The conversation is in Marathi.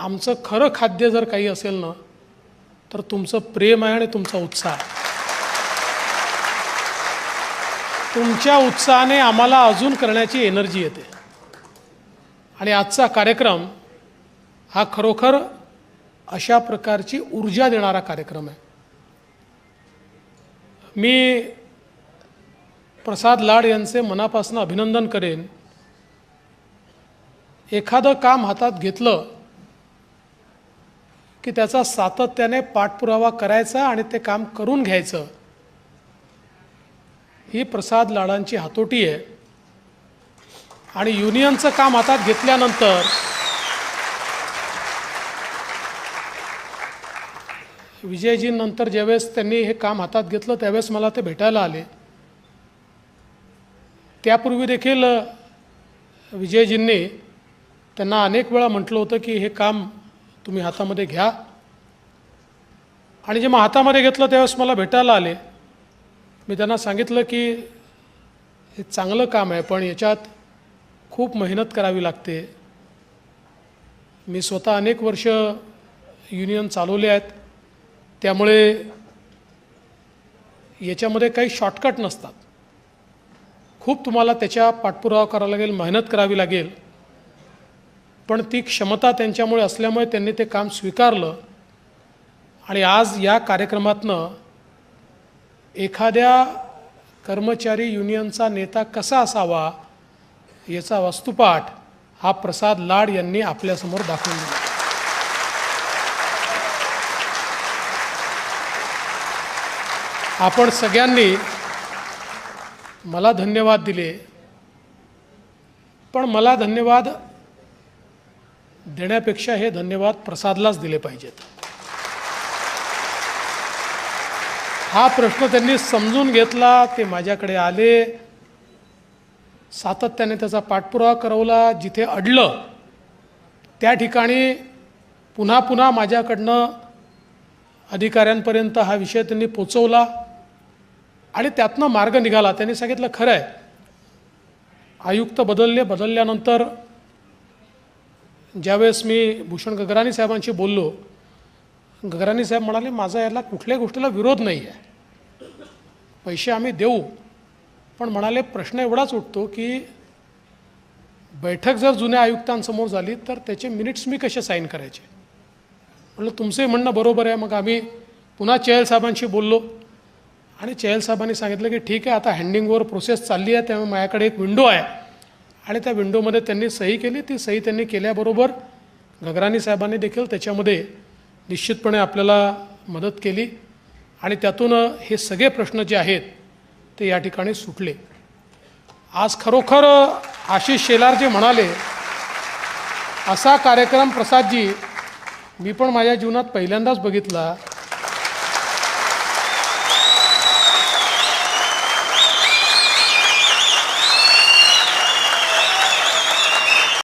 आमचं खरं खाद्य जर काही असेल ना तर तुमचं प्रेम आहे आणि तुमचा उत्साह तुमच्या उत्साहाने आम्हाला अजून करण्याची एनर्जी येते. आणि आजचा कार्यक्रम हा खरोखर अशा प्रकारची ऊर्जा देणारा कार्यक्रम आहे. मी प्रसाद लाड यांचे मनापासून अभिनंदन करेन. एखादं काम हातात घेतलं की त्याचा सातत्याने पाठपुरावा करायचा आणि ते काम करून घ्यायचं. ही प्रसाद लाडांची हातोटी आहे. आणि युनियनचं काम हातात घेतल्यानंतर विजयजींनंतर ज्यावेळेस त्यांनी हे काम हातात घेतलं त्यावेळेस मला ते भेटायला आले. त्यापूर्वी देखील विजयजींनी त्यांना अनेक वेळा म्हटलं होतं की हे काम तुम्ही हातामध्ये घ्या. आणि जेव्हा हातामध्ये घेतलं त्यावेळेस मला भेटायला आले. मी त्यांना सांगितलं की हे चांगलं काम आहे पण याच्यात खूप मेहनत करावी लागते. मी स्वतः अनेक वर्ष युनियन चालवले आहेत. त्यामुळे याच्यामध्ये काही शॉर्टकट नसतात. खूप तुम्हाला त्याच्या पाठपुरावा करावा लागेल मेहनत करावी लागेल. पण ती क्षमता त्यांच्यामुळे असल्यामुळे त्यांनी ते काम स्वीकारलं. आणि आज या कार्यक्रमातनं एखाद्या कर्मचारी युनियनचा नेता कसा असावा याचा वस्तुपाठ हा प्रसाद लाड यांनी आपल्यासमोर दाखवून दिला. आपण सगळ्यांनी मला धन्यवाद दिले. पण मला धन्यवाद देण्यापेक्षा हे धन्यवाद प्रसादलाच दिले पाहिजेत. हा प्रश्न त्यांनी समजून घेतला ते माझ्याकडे आले. सातत्याने त्याचा पाठपुरावा करवला. जिथे अडलं त्या ठिकाणी पुन्हा पुन्हा माझ्याकडनं अधिकाऱ्यांपर्यंत हा विषय त्यांनी पोचवला आणि त्यातनं मार्ग निघाला. त्यांनी सांगितलं खरं आहे आयुक्त बदलले बदलल्यानंतर ज्यावेळेस मी भूषण गगराणी साहेबांशी बोललो गगराणी साहेब म्हणाले माझा याला कुठल्याही गोष्टीला विरोध नाही आहे. पैसे आम्ही देऊ. पण म्हणाले प्रश्न एवढाच उठतो की बैठक जर जुन्या आयुक्तांसमोर झाली तर त्याचे मिनिट्स मी कसे साईन करायचे? म्हटलं तुमचंही म्हणणं बरोबर आहे. मग आम्ही पुन्हा चेहल साहेबांशी बोललो. आणि चेहल साहेबांनी सांगितलं की ठीक आहे आता हँडिंगवर प्रोसेस चालली आहे त्यामुळे माझ्याकडे एक विंडो आहे. आणि त्या विंडोमध्ये त्यांनी सही केली. ती सही त्यांनी केल्याबरोबर गगरानी साहेबांनी देखील त्याच्यामध्ये निश्चितपणे आपल्याला मदत केली. आणि त्यातून हे सगळे प्रश्न जे आहेत ते या ठिकाणी सुटले. आज खरोखर आशिष शेलार जे म्हणाले असा कार्यक्रम प्रसादजी मी पण माझ्या जीवनात पहिल्यांदाच बघितला.